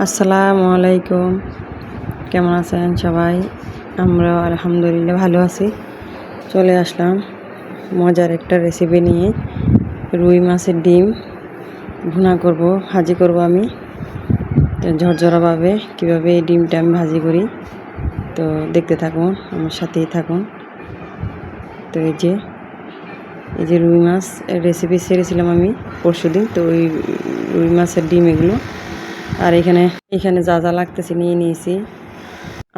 আসসালামু আলাইকুম। কেমন আছেন সবাই? আমরা আলহামদুলিল্লাহ ভালো আছি। চলে আসলাম মজার একটা রেসিপি নিয়ে। রুই মাছের ডিম ভুনা করব, ভাজি করব আমি। ঝরঝরাভাবে কীভাবে এই ডিমটা আমি ভাজি করি, তো দেখতে থাকুন, আমার সাথেই থাকুন। তো এই যে এই যে রুই মাছ রেসিপি সেরেছিলাম আমি পরশু দিন তো ওই রুই মাছের ডিম এগুলো আর এখানে এখানে যা যা লাগতেছে নিয়ে নিয়েছি।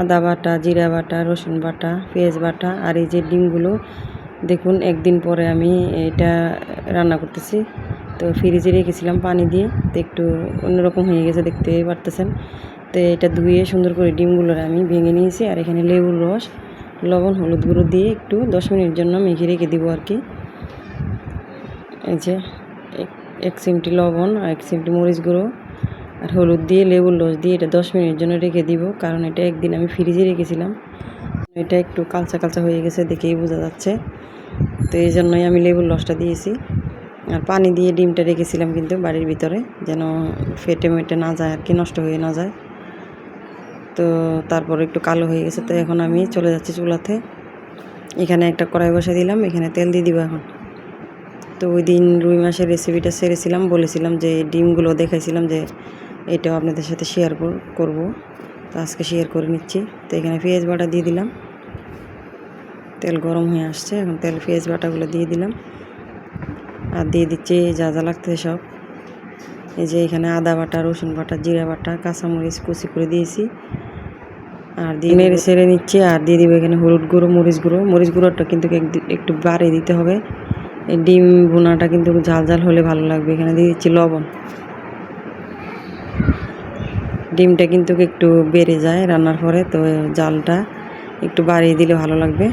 আদা বাটা, জিরা বাটা, রসুন বাটা, পেঁয়াজ বাটা আর এই যে ডিমগুলো, দেখুন, একদিন পরে আমি এটা রান্না করতেছি। তো ফ্রিজে রেখেছিলাম পানি দিয়ে, তো একটু অন্যরকম হয়ে গেছে দেখতে, পারতেছেন? তো এটা ধুয়ে সুন্দর করে ডিমগুলোর আমি ভেঙে নিয়েছি আর এখানে লেবুর রস, লবণ, হলুদ গুঁড়ো দিয়ে একটু দশ মিনিটের জন্য মেখে রেখে দিব আর কি। এই যে এক চিমটি লবণ আর এক চিমটি মরিচ গুঁড়ো আর হলুদ দিয়ে, লেবুর রস দিয়ে এটা দশ মিনিটের জন্য রেখে দিব, কারণ এটা একদিন আমি ফ্রিজে রেখেছিলাম। এটা একটু কালচা কালচা হয়ে গেছে দেখেই বোঝা যাচ্ছে। তো এই জন্যই আমি লেবুর রসটা দিয়েছি। আর পানি দিয়ে ডিমটা রেখেছিলাম কিন্তু বাড়ির ভিতরে, যেন ফেটে মেটে না যায় আর কি, নষ্ট হয়ে না যায়। তো তারপর একটু কালো হয়ে গেছে, তো এখন আমি চলে যাচ্ছি চুলাতে। এখানে একটা কড়াই বসে দিলাম, এখানে তেল দিয়ে দিব এখন। তো ওই দিন রুই মাছের রেসিপিটা সেরেছিলাম, বলেছিলাম যে ডিমগুলো দেখাইছিলাম যে এটাও আপনাদের সাথে শেয়ার করব। তো আজকে শেয়ার করে নিচ্ছি। তো এখানে পেঁয়াজ বাটা দিয়ে দিলাম। তেল গরম হয়ে আসছে, এখন তেল পেঁয়াজ বাটাগুলো দিয়ে দিলাম। আর দিয়ে দিচ্ছি যা যা লাগতেছে সব। এই যে এখানে আদা বাটা, রসুন বাটা, জিরা বাটা, কাঁচামরিচ কুচি করে দিয়েছি। আর দিয়ে নেড়ে সেড়ে নিচ্ছি, আর দিয়ে দিব এখানে হলুদ গুঁড়ো, মরিচ গুঁড়ো। মরিচ গুঁড়োটা কিন্তু এক- একটু বাড়িয়ে দিতে হবে। ডিম ভুনাটা কিন্তু ঝাল ঝাল হলে ভালো লাগবে। এখানে দিয়ে দিচ্ছি লবণ। ডিমটা কিন্তু একটু বেড়ে যায় রান্নার পরে, তো জালটা একটু বাড়িয়ে দিলে ভালো লাগবে।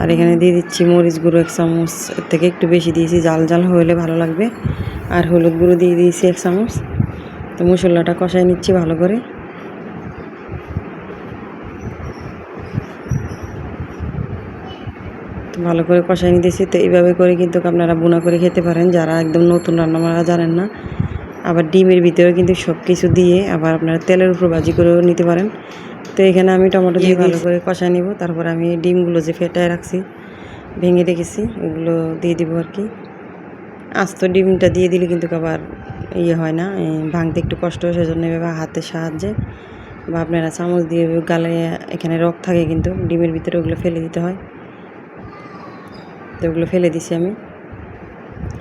আর এখানে দিয়ে দিচ্ছি মরিচ গুঁড়ো এক চামচ থেকে একটু বেশি দিয়েছি, জাল জাল হলে ভালো লাগবে। আর হলুদ গুঁড়ো দিয়ে দিয়েছি এক চামচ, তো মশলাটা কষাই নিচ্ছি ভালো করে। তো ভালো করে কষাই নিতেছি, তো এইভাবে করে কিন্তু আপনারা বোনা করে খেতে পারেন, যারা একদম নতুন রান্না বান্না জানেন না। আবার ডিমের ভিতরে কিন্তু সব কিছু দিয়ে আবার আপনারা তেলের উপর ভাজি করেও নিতে পারেন। তো এখানে আমি টমেটো দিয়ে ভালো করে কষাই নিব তারপর আমি ডিমগুলো যে ফেটায় রাখছি ভেঙে রেখেছি ওগুলো দিয়ে দিব আর কি। আস্ত ডিমটা দিয়ে দিলে কিন্তু আবার ইয়ে হয় না ভাঙতে একটু কষ্ট হয় সেজন্য এভাবে হাতের সাহায্যে বা আপনারা চামচ দিয়ে গালে এখানে রক থাকে কিন্তু ডিমের ভিতরে ওগুলো ফেলে দিতে হয়। তো ওগুলো ফেলে দিছি আমি।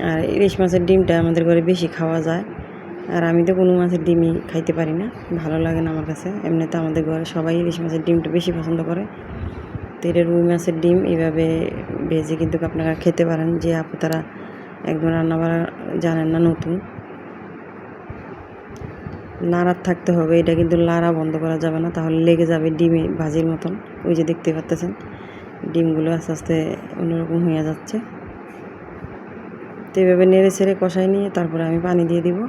আর ইলিশ মাছের ডিমটা আমাদের ঘরে বেশি খাওয়া যায়। আর আমি তো কোনো মাছের ডিমই খাইতে পারি না, ভালো লাগে না আমার কাছে। এমনিতে আমাদের ঘরে সবাই ইলিশ মাছের ডিমটা বেশি পছন্দ করে। তো এটা রুই মাছের ডিম এইভাবে ভেজে কিন্তু আপনারা খেতে পারেন। যে আপু তারা একদম রান্না বান্না জানেন না, নতুন। নাড়ার থাকতে হবে, এটা কিন্তু লাড়া বন্ধ করা যাবে না, তাহলে লেগে যাবে ডিমে ভাজির মতন। ওই যে দেখতে পাচ্তেছেন ডিমগুলো আস্তে আস্তে অন্যরকম হয়ে যাচ্ছে। তো এভাবে নেড়ে ছেড়ে কষাই নিয়ে তারপরে আমি পানি দিয়ে দিব।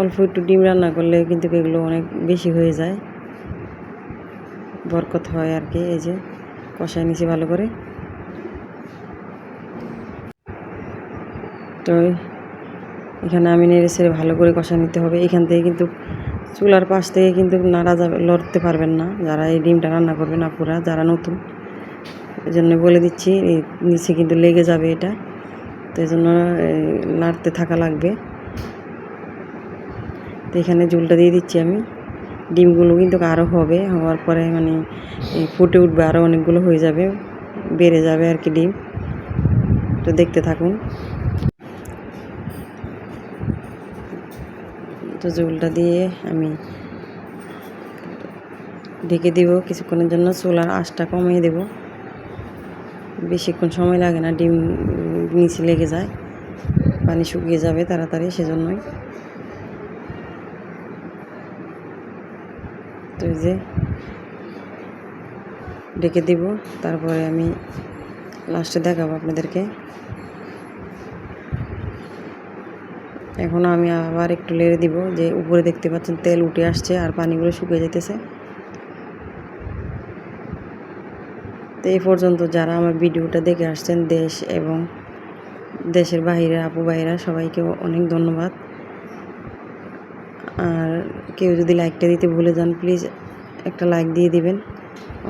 অল্প একটু ডিম রান্না করলে কিন্তু এগুলো অনেক বেশি হয়ে যায়। বরকত হয় আর কি, এই যে কষায় নিচে ভালো করে। তো এখানে আমি নেড়ে ছেড়ে ভালো করে কষা নিতে হবে। এখান থেকে কিন্তু চুলার পাশ থেকে কিন্তু নাড়া যাবে, লড়তে পারবেন না। যারা এই ডিমটা রান্না করবেন আপুরা, যারা নতুন এই জন্য বলে দিচ্ছি, নিচে কিন্তু লেগে যাবে এটা। তো এই জন্য নাড়তে থাকা লাগবে। এখানে ঝুলটা দিয়ে দিচ্ছি আমি। ডিমগুলো কিন্তু আরও হবে, হওয়ার পরে মানে ফুটে উঠবে আরও অনেকগুলো হয়ে যাবে, বেড়ে যাবে আর কি ডিম। তো দেখতে থাকুন। তো ঝোলটা দিয়ে আমি ঢেকে দিব, কিছুক্ষণের জন্য চুলার আঁচটা কমিয়ে দেব। বেশিক্ষণ সময় লাগে না, ডিম নিচে লেগে যায়, পানি শুকিয়ে যাবে তাড়াতাড়ি, সেজন্যই। তো যে ডেকে দিব, তারপরে আমি লাস্টে দেখাবো আপনাদেরকে। এখন আমি আবার একটু লেড়ে দিব, যে উপরে দেখতে পাচ্ছেন তেল উঠে আসছে আর পানিগুলো শুকিয়ে যেতেছে তো এই পর্যন্ত যারা আমার ভিডিওটা দেখে আসছেন, দেশ এবং দেশের বাইরে আপু ভাইরা সবাইকে অনেক ধন্যবাদ। আর কেউ যদি লাইকটা দিতে ভুলে যান প্লিজ একটা লাইক দিয়ে দিবেন।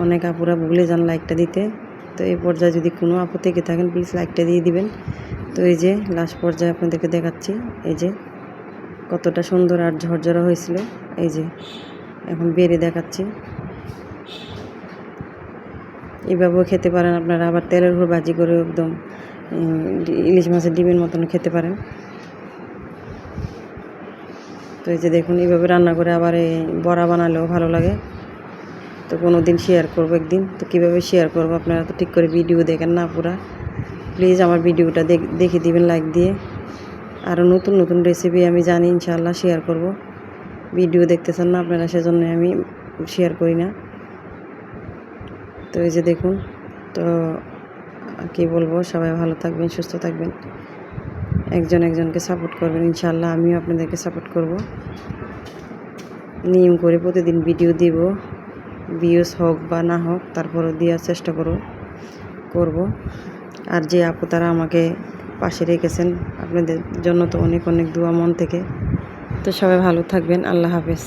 অনেক আপুরা ভুলে যান লাইকটা দিতে। তো এই পর্যায়ে যদি কোনো আপু থেকে থাকেন প্লিজ লাইকটা দিয়ে দিবেন। তো এই যে লাস্ট পর্যায়ে আপনাদেরকে দেখাচ্ছি, এই যে কতটা সুন্দর আর ঝরঝরা হয়েছিল। এই যে এখন বেড়ে দেখাচ্ছি। এভাবেও খেতে পারেন, আপনারা আবার তেলের উপর ভাজি করে একদম ইলিশ মাছের ডিমের মতন খেতে পারেন। তো এই যে দেখুন, এইভাবে রান্না করে আবার এই বড়া বানালেও ভালো লাগে। তো কোনো দিন শেয়ার করব একদিন। তো কীভাবে শেয়ার করব আপনারা তো ঠিক করে ভিডিও দেখেন না পুরা। প্লিজ আমার ভিডিওটা দেখ- দিবেন লাইক দিয়ে। আরও নতুন নতুন রেসিপি আমি জানি, ইনশাআল্লাহ শেয়ার করব। ভিডিও দেখতেছেন না আপনারা, সেজন্য আমি শেয়ার করি না। তো এই যে দেখুন, তো কি বলব, সবাই ভালো থাকবেন, সুস্থ থাকবেন। একজন একজনকে সাপোর্ট করবেন ইনশাল্লাহ আমিও আপনাদেরকে সাপোর্ট করব। নিয়ম করে প্রতিদিন ভিডিও দিব ভিউজ হোক বা না হোক, তারপরও দেওয়ার চেষ্টা করব করব। আর যে আপু তারা আমাকে পাশে রেখেছেন, আপনাদের জন্য তো অনেক অনেক দোয়া মন থেকে। তো সবাই ভালো থাকবেন, আল্লাহ হাফেজ।